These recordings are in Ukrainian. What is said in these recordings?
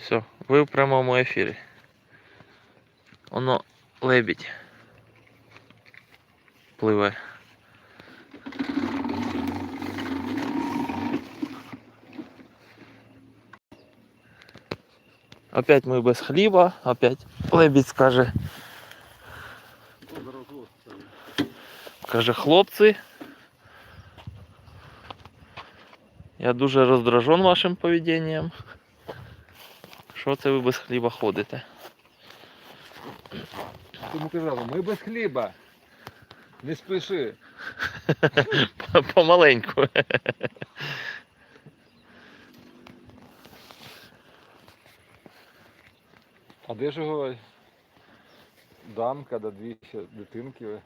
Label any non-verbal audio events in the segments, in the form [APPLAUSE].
Все, ви в прямому ефірі. Воно лебідь. Пливе. Опять ми без хліба, опять лебідь скаже, каже, хлопці. Я дуже роздражен вашим поведінням. Що це ви без хліба ходите? Тому казав, ми без хліба. Не спіши. [LAUGHS] Помаленьку. А де ж його дамка да дві дитинки?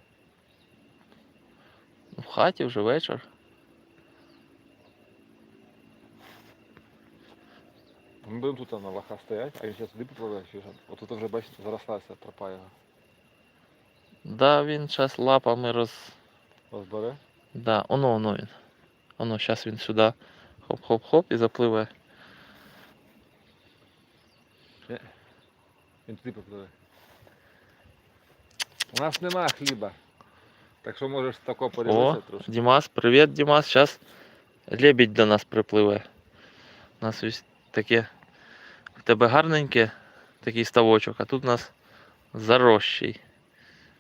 В хаті вже вечір. Ми будемо тут на лоха стоять, а він зараз туди попливе, чи що? Отут вже бачите, зарослася тропа його. Да, він зараз лапами роз. Розбере. Да, оно, оно він. Оно, зараз він сюди хоп-хоп-хоп і запливе. Він туди попливе. У нас нема хліба. Так що можеш тако О, подивитися трошки. Дімас, привіт, Дімас. Зараз лебідь до нас припливе. У нас ось таке. В тебе гарненьке такий ставочок, а тут у нас зарощий.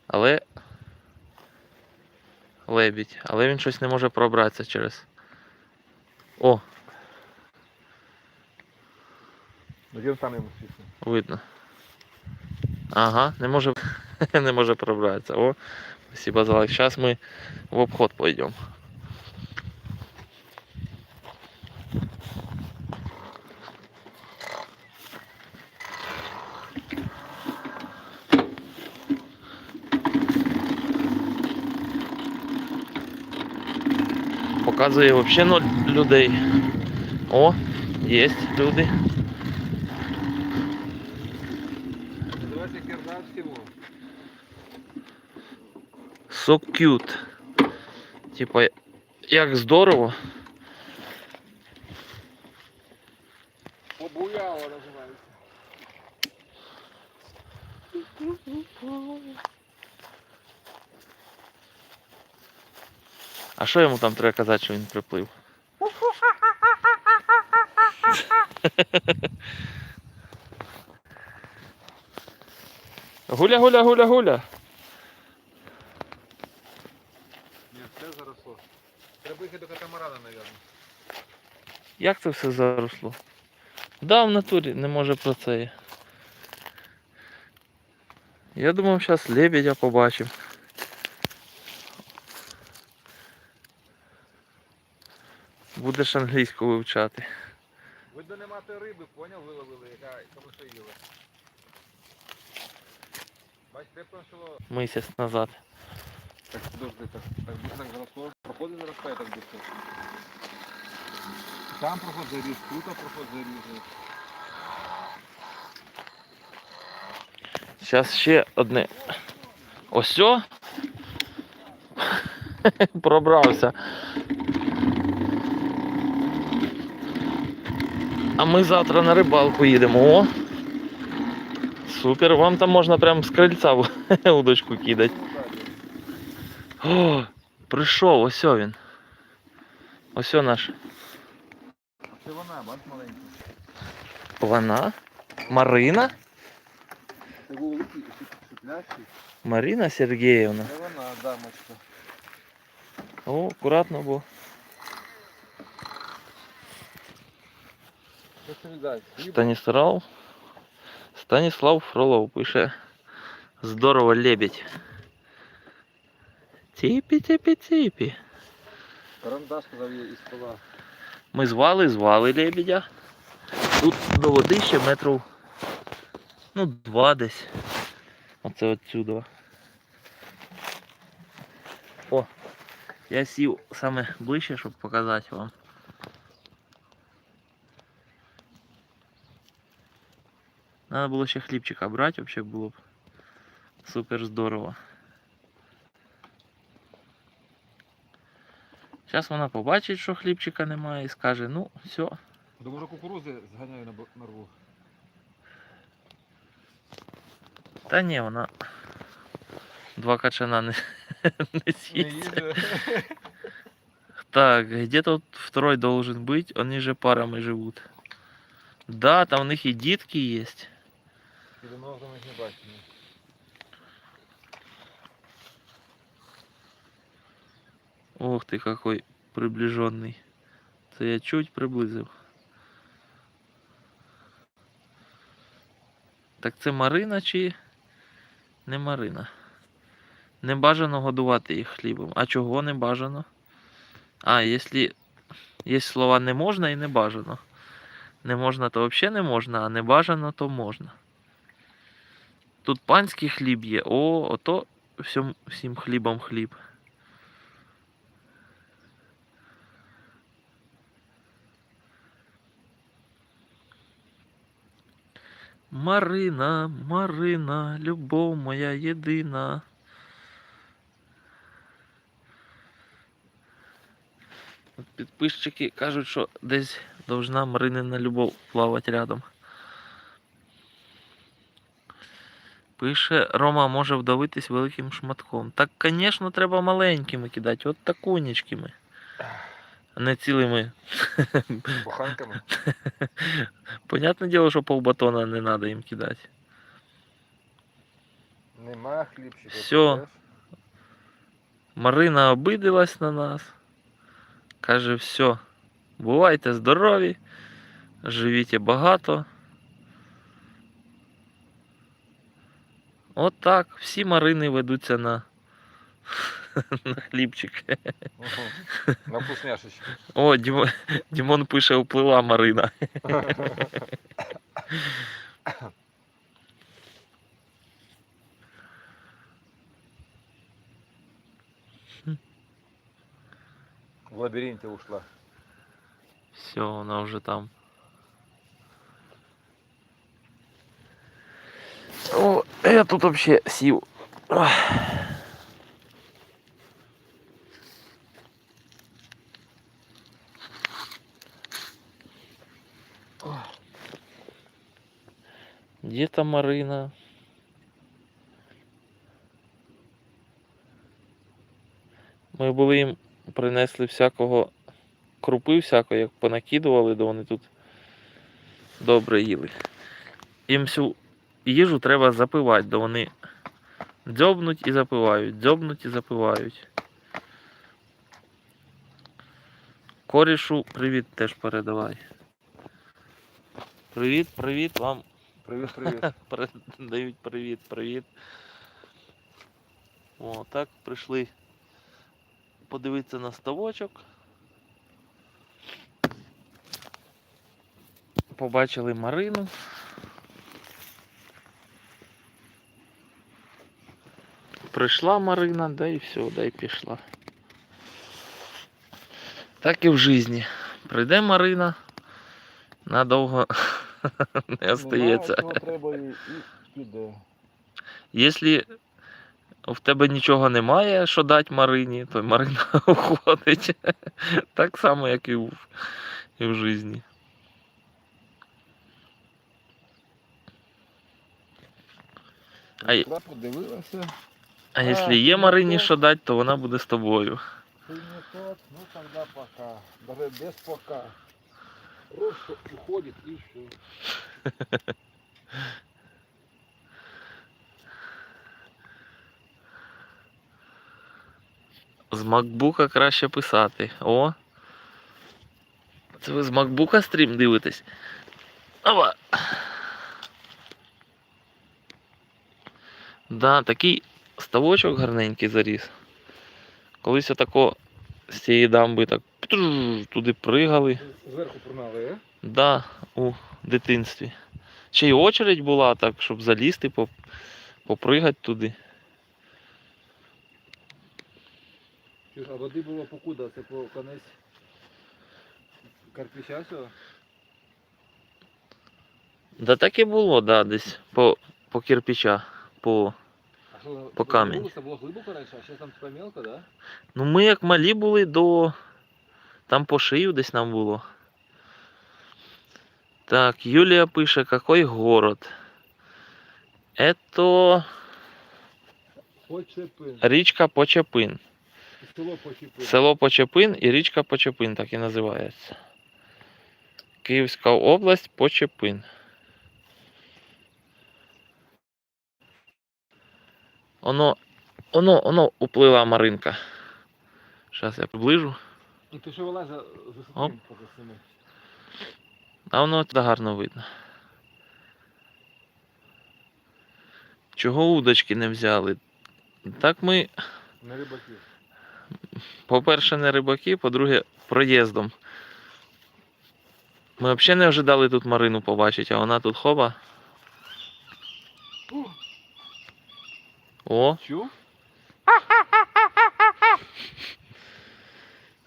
Але. Лебідь. Але він щось не може пробратися через. О, Ну він сам йому свісно. видно. Ага, не може, [LAUGHS] не може пробратися. О, спасибо за лайк. Зараз ми в обход пойдемо. Показує взагалі ноль людей. О, є люди. Давайте керна всему. So cute. Типа, як здорово. А що йому там треба казати, що він приплив? [LAUGHS] Гуля, гуля, гуля, гуля. Ні, все заросло. Треба їхати до катамарана, мабуть. Як це все заросло? Да, в натурі не може про це. Я думав, зараз лебедя побачимо. Будеш англійську вивчати. Видно, нема тої риби, поняв, виловили, яка камишаїла. Бач, де прошило. Місяць назад. Так, подожди, так, так так заросло. Проходи наростає так быстро. Там проход заріс, тут проход заріс. Зараз ще одне. Осьо. [LAUGHS] Пробрався. А ми завтра на рибалку їдемо. О! Супер, вам там можна прямо з крильця [LAUGHS] удочку кидати. О, прийшов, ось він. Ось наш. Це вона, бач маленька. Вона? Марина? Марина Сергіївна. Це вона, дамочка. О, акуратно бо. Що це віддать? Хліб? Станіслав. Станіслав Фролов пише. Здорово лебедь. Ціпі, ціпі, ціпі. Карандаш сказав її із пола. Ми звали, звали лебедя. Тут до води ще метрів. Ну, два десь. Оце отсюди. О! Я сів саме ближче, щоб показати вам. Надо було ще хлібчика брати, взагалі було б супер здорово. Зараз вона побачить, що хлібчика немає і скаже, ну, все, До може кукурузи зганяю на, на рву. Та ні, вона два качана не, [LAUGHS] не Не Так, где тут второй должен быть? Они же парами живут. Да, там у них и дітки есть. Давно їх не бачимо. Ох ты какой приближенный. Це я чуть приблизив. Так це Марина чи не Марина? Не бажано годувати їх хлібом. А чого не бажано? А, якщо є слова не можна і не бажано. Не можна, то взагалі не можна, а не бажано, то можна. Тут панський хліб є. О, ото всім, всім хлібом хліб. Марина, Марина, любов моя єдина. Підписчики кажуть, що десь должна Маринина любов плавати рядом. Пише, Рома може вдавитись великим шматком. Так, звісно, треба маленькими кидати, от такунечкими. А не цілими. Буханками. [LAUGHS] Понятне діло, що полбатона не треба їм кидати. Нема хлібчика. Знаєш? Марина обидилась на нас. Каже, все, бувайте здорові, живіть багато. От так, всі Марини ведуться на, [LAUGHS] на хлібчик. Мгм. На вкусняшечки. О, Дімо, Дімон пише, уплила Марина. В лабіринті ушла. Все, вона вже там. Я тут вообще сів. Где там Марина? Ми були їм принесли всякого крупи всякої, як понакидували, то вони тут добре їли. Їм всю їжу треба запивати, то вони дзьобнуть і запивають, дзьобнуть і запивають. Корішу привіт теж передавай. Привіт, привіт, вам Привіт, [LAUGHS] привіт. передають привіт, привіт. О, так прийшли подивитися на ставочок. Побачили Марину. Прийшла Марина, да і все, да і пішла. Так і в житті. Прийде Марина, надовго [LAUGHS] не остається. Немає, треба і, і піде. Якщо в тебе нічого немає, що дати Марині, то Марина [LAUGHS] уходить. Так само, як і в, і в житті. Прийшла, подивилася. А якщо є Марині що дати, то вона буде з тобою. Ты не тот, ну тогда пока. Даже без пока. Просто уходит и все. З макбука краще писати. О. Це ви з макбука стрім дивитесь? Ова. Да, такий ставочок гарненький заріс. Колись отако з цієї дамби так туди пригали. Зверху прогнали, а? Да, у дитинстві. Ще й очередь була так, щоб залізти, поп- попригати туди. А води було покуда, це по конець карпіща цього? Да так і було, да, десь по, по кирпича. По... По камінь. Ну ми як малі були до. Там по шию десь нам було. Так, Юлія пише, какой город. Это Почепин. річка Почепин. Село Почепин. Село Почепин і річка Почепин, так і називається. Київська область Почепин. Оно, оно, оно уплила Маринка. Зараз я приближу. Ну ти що вилазь за сини. А воно туди гарно видно. Чого удочки не взяли? Так ми, На рибаки. по-перше, не рибаки, по-друге, проїздом. Ми взагалі не ожидали тут Марину побачити, а вона тут хоба. О, Чу? [LAUGHS]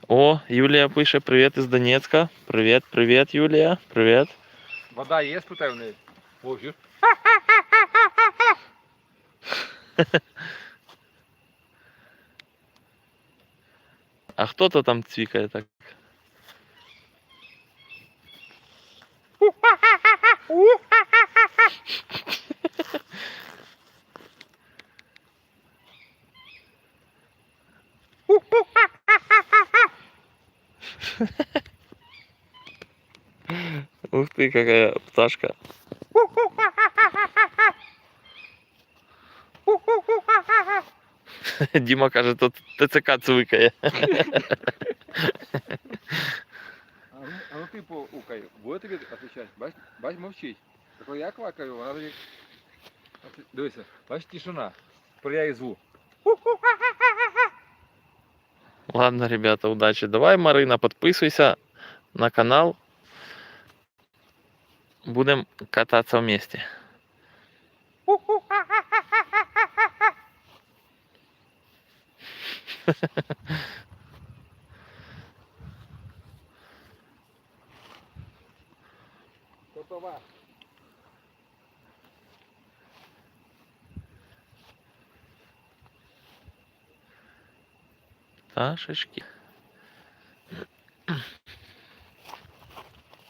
о, Юлія пише привіт із Донецька. Привіт, привіт, Юлія. Привіт. Вода є, спитай в неї. Вовчу. [LAUGHS] А хто то там цвікає так? [LAUGHS] Ух ты, какая пташка. [LAUGHS] Діма каже, тут ТЦК цвикає. А ну, а ну ти поукай. Буде тобі відповідати? Бач, бач, мовчить. Так я квакаю, вона тоді... А ти- Дивися, бач, тишина. Тепер я і зву. Ладно, ребята, удачи. Давай, Марина, подписывайся на канал. Будем кататься вместе. Готова.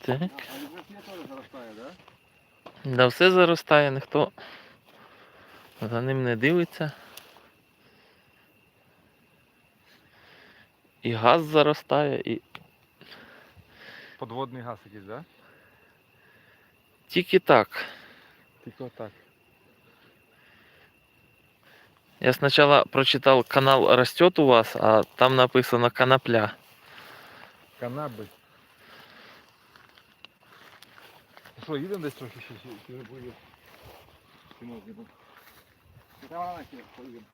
Так. А теж заростає, да? Да все заростає, ніхто за ним не дивиться. І газ заростає, і Подводний газ якийсь, да? тільки так. Тільки отак. Я сначала прочитал канал растет у вас, а там написано конопля. Канаби. Ну що, їдемо десь трохи ще, ще, ще не поїдемо? Чи? Давай, на кіно, поїдемо.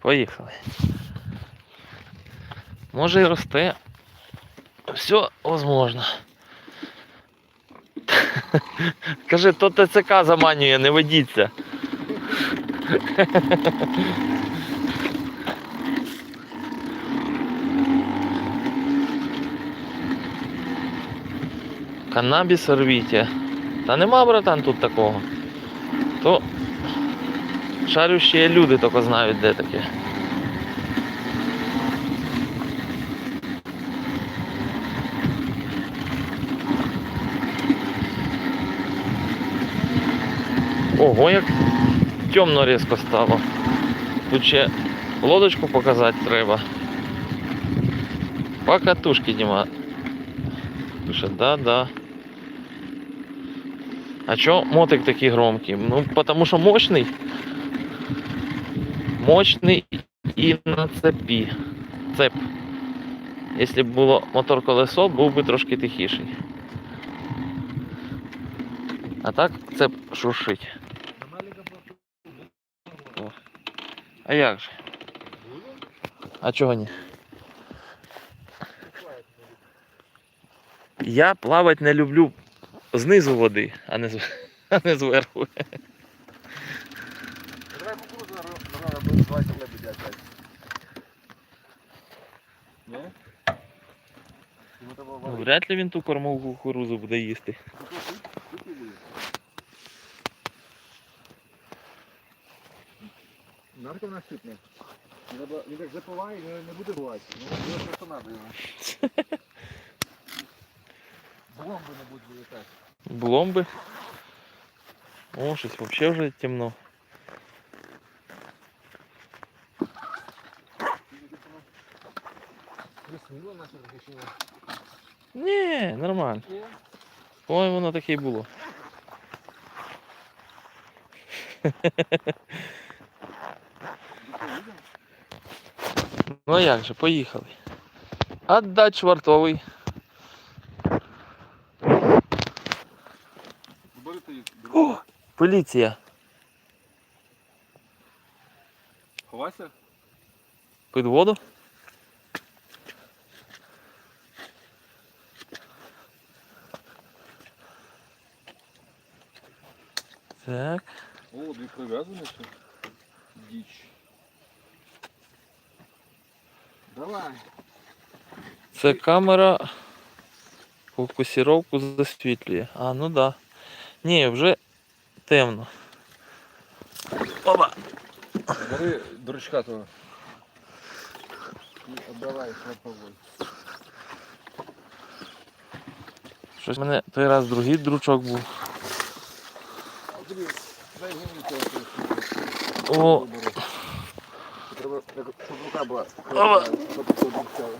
Поїхали. Може і росте. Все возможно. Кажи, то ТЦК заманює, не ведіться. Канабіс рвіте. Та нема, братан, тут такого. То шарющі люди тільки знають, де таке. Ого, як темно різко стало. Тут ще лодочку показати треба. Покатушки, Діма. Пише, да, да. А чо мотик такий громкий? Ну, потому що мощний. Мощний і на цепі. Цеп. Якщо б було мотор колесо, був би трошки тихіший. А так цеп шуршить. А як же? А чого ні? Я плавати не люблю знизу води, а не, з... [LAUGHS] а не зверху. Давай кукурузу на лебедя опять. Не? Ну, вряд ли він ту кормову кукурузу буде їсти. Ну. Нарко вона сипне. Він так запиває, не, не буде бувати. Ну, його просто надо. [LAUGHS] Бомби не будуть вилітати. Бломби. О, щось взагалі вже темно. Приснуло наше захищення. Ні, нормально. Ой, воно таке й було. [LAUGHS] Ну а як же, поїхали. Отдать швартовий. Берете поліція. Ховайся. Під воду. Так. О, дві прив'язані ще. Діч. Давай. Це камера фокусировку засвітлює. А, ну да. Ні, вже темно. Опа! Бери дурачка того. І отдавай хлоповой. Щось в мене той раз другий дручок був. Дай. О, Треба, щоб рука була. Обіцяло.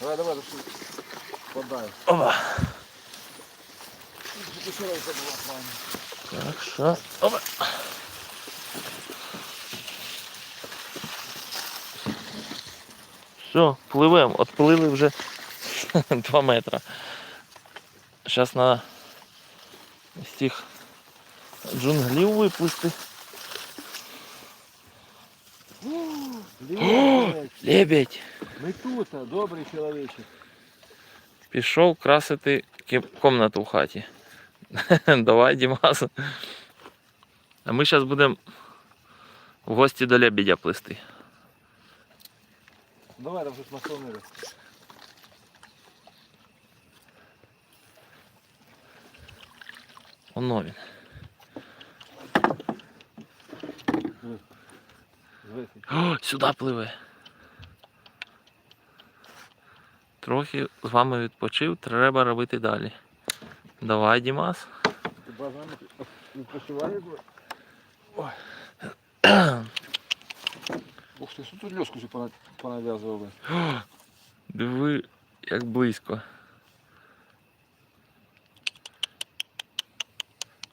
Давай, давай, давай. Подай. опа. Так, що? Опа. Все, пливемо. Отплили вже 2 [LAUGHS] метри. Зараз на з тих джунглів виплисти. Лебедь, Лебедь! ми тут, добрий чоловічок. Пішов красити комнату в хаті. [LAUGHS] Давай, Дімас. А ми зараз будемо в гості до лебедя плисти. Давай, там щось масонили. Оно він. О, сюди пливе. Трохи з вами відпочив, треба робити далі. Давай, Дімас. Ти бажано відпочиває? Ой. Ух ти, що тут льоску вже понав'язували. Диви, як близько.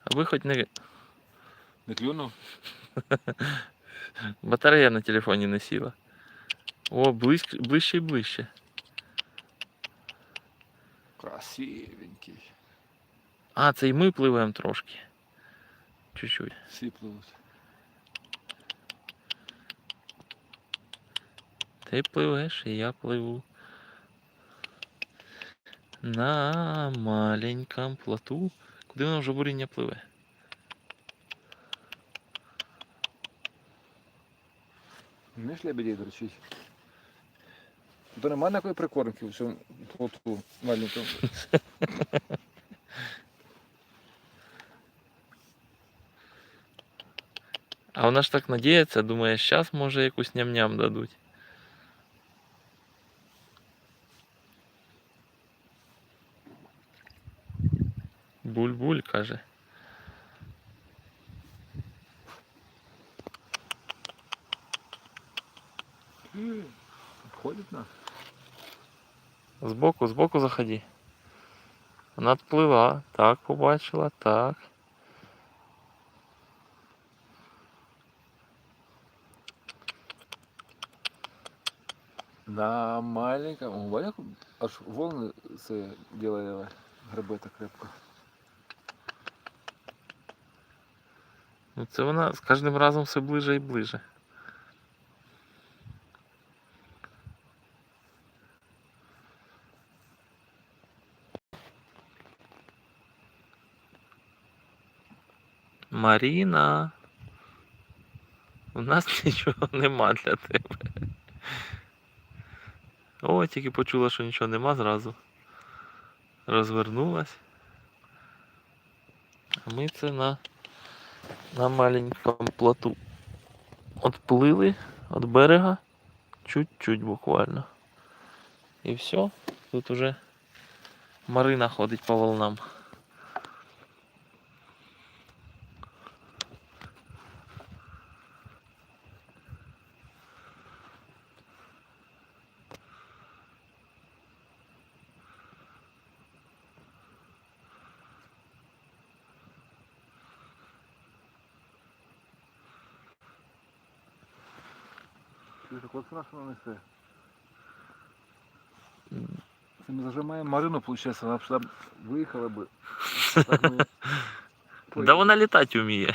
А ви хоч не. Не клюнув? Батарея на телефоні не сіла. О, близько, ближче і ближче. Красивенький. А, це і ми пливемо трошки. Чуть-чуть. Всі пливуть. Ти пливеш, і я пливу. На маленькому плоту. Куди воно вже буріння пливе? Вмієш лебедей дрочить? То немає такої прикормки в цьому плоту маленькому. А вона ж так надіється, думає, щас може якусь ням-ням дадуть. Буль-буль, каже. Ходить на? Збоку, збоку заходи. Вона відплила. Так, побачила, так. На маленьком. О, бачиш, як аж волни це ділає гребе так крепко. Ну це вона з кожним разом все ближе і ближе. Маріна. У нас [LAUGHS] нічого нема для тебе. О, тільки почула, що нічого нема зразу. Розвернулась. А ми це на на маленькому плоту. Отплили від берега чуть-чуть буквально. І все. Тут уже Марина ходить по волнам. Так от страшно несе. Це ми зажимаємо Марину, виходить, вона б сюди виїхала би. Да вона літати вміє.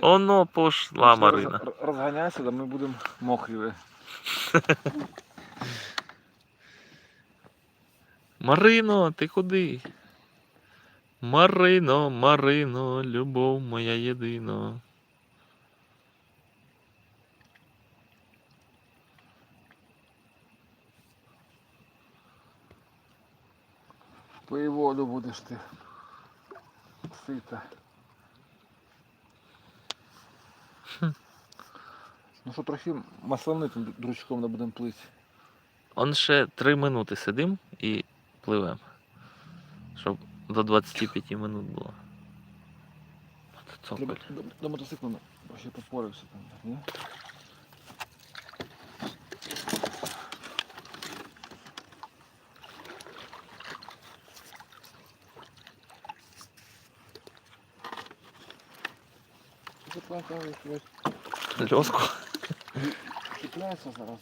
Оно пошла Марина. роз- Розганяйся, да ми будемо мокрі. [LAUGHS] Марино, ти куди? Марино, Марино, любов моя єдина. Воду будеш ти. Сита. Ну що, трохи маслянитим дручком не будемо плити. Он ще 3 минути сидим і пливем. Щоб до 25 минут було. До, мотоцикла ну, ще попорився там, ні? Плакав, блядь? Льоску. Чіпляється зараз.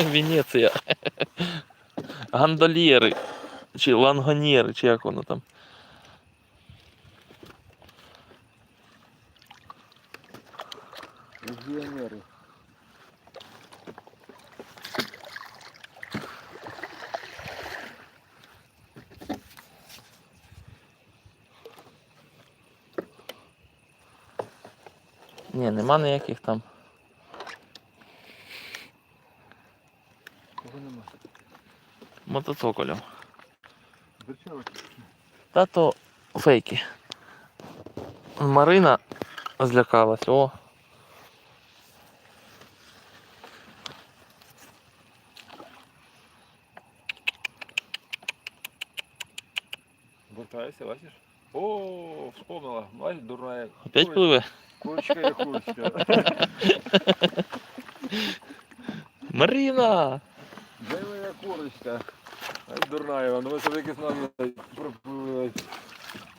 [LAUGHS] Венеція. Гандольєри. Чи лангонєри, чи як воно там. Легіонери. Ні, нема ніяких там. Кого нема? Мотоцоколів. Та то фейки. Марина злякалась. О. Вертайся, бачиш? О, вспомнила. Бачиш, дурная. Опять пливе? Курочка є курочка. Марина! Де моя курочка? Ай, дурная, вона ви собі якісь нам пропливли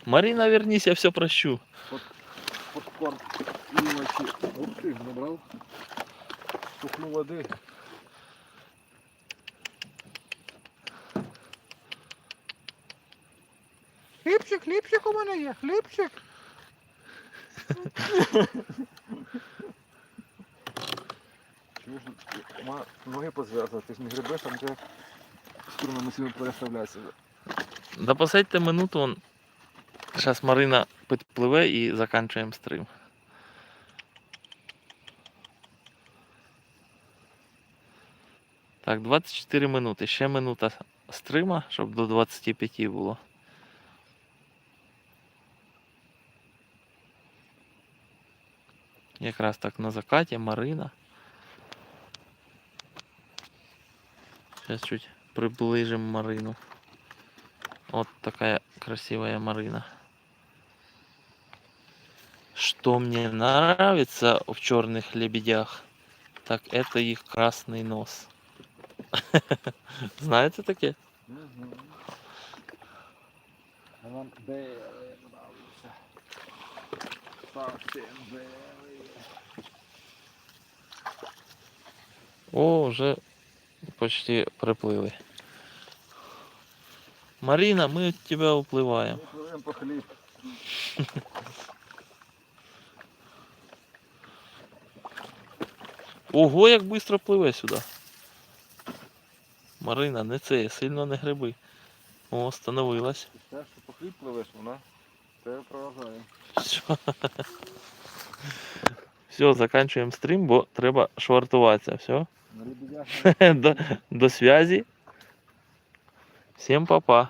Марина, вернись, я все прощу. попкорн і ночі. Ух ти, набрав. Тухлу води. Хлібчик, хлібчик у мене є, хлібчик. Чуєш, ма- ноги позв'язати, ти ж не гребеш, там де струнами собі переставляйся. Да посадьте минуту, он. Сейчас Марина підпливе і заканчуємо стрим. Так, 24 минути. Ще минута стрима, щоб до 25 було. Якраз так на закаті Марина. Сейчас чуть приближим Марину. Вот такая красивая Марина. Что мне нравится в черных лебедях, так это их красный нос. Знаете такие? Нам белий нравиться. Совсем белий. О, уже почти приплыли. Марина, мы от тебя уплываем. Ми пливемо по хліб. [LAUGHS] Ого, як швидко пливе сюди. Марина, не це, сильно не гриби. О, остановилась. Те, що по хліб пливеш, вона тебе проважає. Все. Все, заканчуємо стрім, бо треба швартуватися. Все. [LAUGHS] До, до связи. Всім па-па.